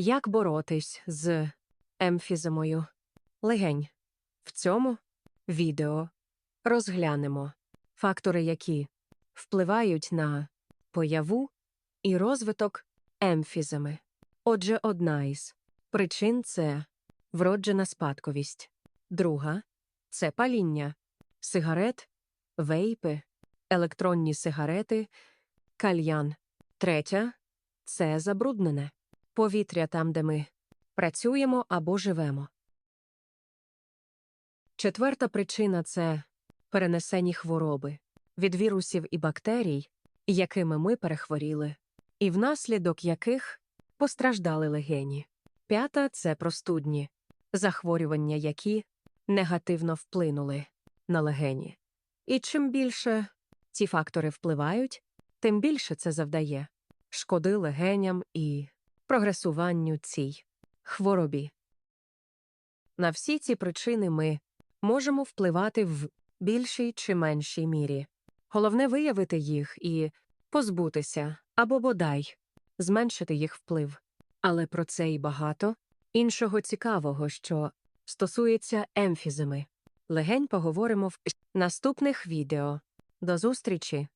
Як боротись з емфіземою? Легень? В цьому відео розглянемо фактори, які впливають на появу і розвиток емфіземи. Отже, одна із причин це вроджена спадковість, друга це паління, сигарет, вейпи, електронні сигарети, кальян, третя це забруднене повітря там, де ми працюємо або живемо. Четверта причина це перенесені хвороби від вірусів і бактерій, якими ми перехворіли, і внаслідок яких постраждали легені. П'ята це простудні захворювання, які негативно вплинули на легені. І чим більше ці фактори впливають, тим більше це завдає шкоди легеням і прогресуванню цій хворобі. На всі ці причини ми можемо впливати в більшій чи меншій мірі. Головне виявити їх і позбутися або бодай зменшити їх вплив. Але про це і багато іншого цікавого, що стосується емфіземи. Легень поговоримо в наступних відео. До зустрічі!